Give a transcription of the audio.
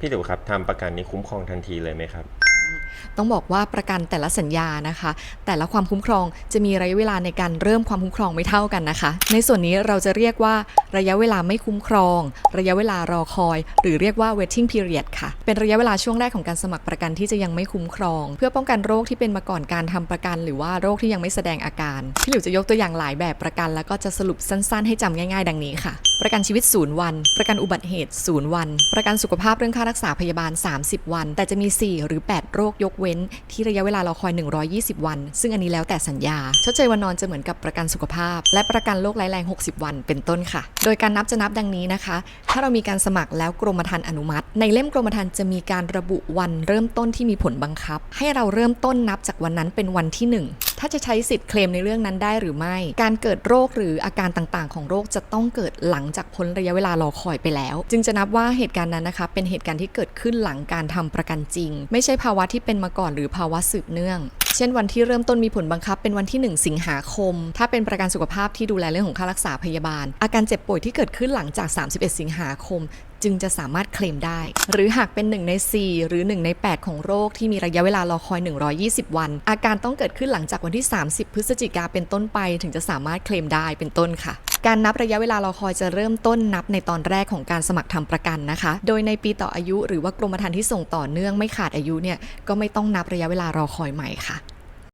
พี่ดูครับทำประกันนี้คุ้มครองทันทีเลยไหมครับ ต้องบอกว่าประกันแต่ละสัญญานะคะ แต่ละความคุ้มครองจะมีระยะเวลาในการเริ่มความคุ้มครองไม่เท่ากันนะคะ ในส่วนนี้เราจะเรียกว่าระยะเวลาไม่คุ้มครอง ระยะเวลารอคอย หรือเรียกว่า waiting period ค่ะ เป็นระยะเวลาช่วงแรกของการสมัครประกันที่จะยังไม่คุ้มครอง เพื่อป้องกันโรคที่เป็นมาก่อนการทำประกัน หรือว่าโรคที่ยังไม่แสดงอาการพี่หลิวจะยกตัวอย่างหลายแบบประกัน แล้วก็จะสรุปสั้น ๆ ให้จำง่าย ๆ ดังนี้ค่ะ ประกันชีวิตศูนย์วัน ประกันอุบัติเหตุศูนย์วัน ประกันสุขภาพเรื่องค่ารักษาพยาบาล 30 วัน แต่จะมี 4 หรือ 8 โรคยกเว้น ที่ระยะเวลาเรอคอย 120 วัน ซึ่งอันนี้แล้วแต่สัญญา ชดเชยวันนอนจะเหมือนกับประกันสุขภาพ และประกันโรคร้ายแรง 60 วัน เป็นต้นค่ะ โดยการนับจะนับดังนี้นะคะ ถ้าเรามีการสมัครแล้วกรมธรรม์อนุมัติ ในเล่มกรมธรรม์จะมีการระบุวันเริ่มต้นที่มีผลบังคับ ให้เราเริ่มต้นนับจากวันนั้นเป็นวันที่หนึ่ง ถ้าจะใช้สิทธิ์เคลมในเรื่องนั้นได้หรือไม่ การเกิดโรคหรืออาการต่างๆ ของโรคจะต้องเกิดหลังจากพ้นระยะเวลารอคอยไปแล้ว จึงจะนับว่าเหตุการณ์นั้นนะคะเป็นเหตุการณ์ที่เกิดขึ้นหลังการทำประกันจริง ไม่ใช่ภาวะที่เป็นมาก่อนหรือภาวะสืบเนื่อง เช่นวันที่เริ่มต้นมีผลบังคับ เป็นวันที่ 1 สิงหาคม ถ้าเป็นประกันสุขภาพที่ดูแลเรื่องของค่ารักษาพยาบาล อาการเจ็บป่วยที่เกิดขึ้นหลังจาก 31 สิงหาคมจึงจะสามารถเคลมได้ หรือหากเป็น 1 ใน 4 หรือ 1 ใน 8 ของโรคที่มีระยะเวลารอคอย 120 วัน อาการต้องเกิดขึ้นหลังจากวันที่ 30 พฤศจิกาเป็นต้นไป ถึงจะสามารถเคลมได้เป็นต้นค่ะ การนับระยะเวลารอคอยจะเริ่มต้นนับในตอนแรกของการสมัครทำประกันนะคะ โดยในปีต่ออายุหรือว่ากรมธรรม์ที่ส่งต่อเนื่องไม่ขาดอายุเนี่ยก็ไม่ต้องนับระยะเวลารอคอยใหม่ค่ะ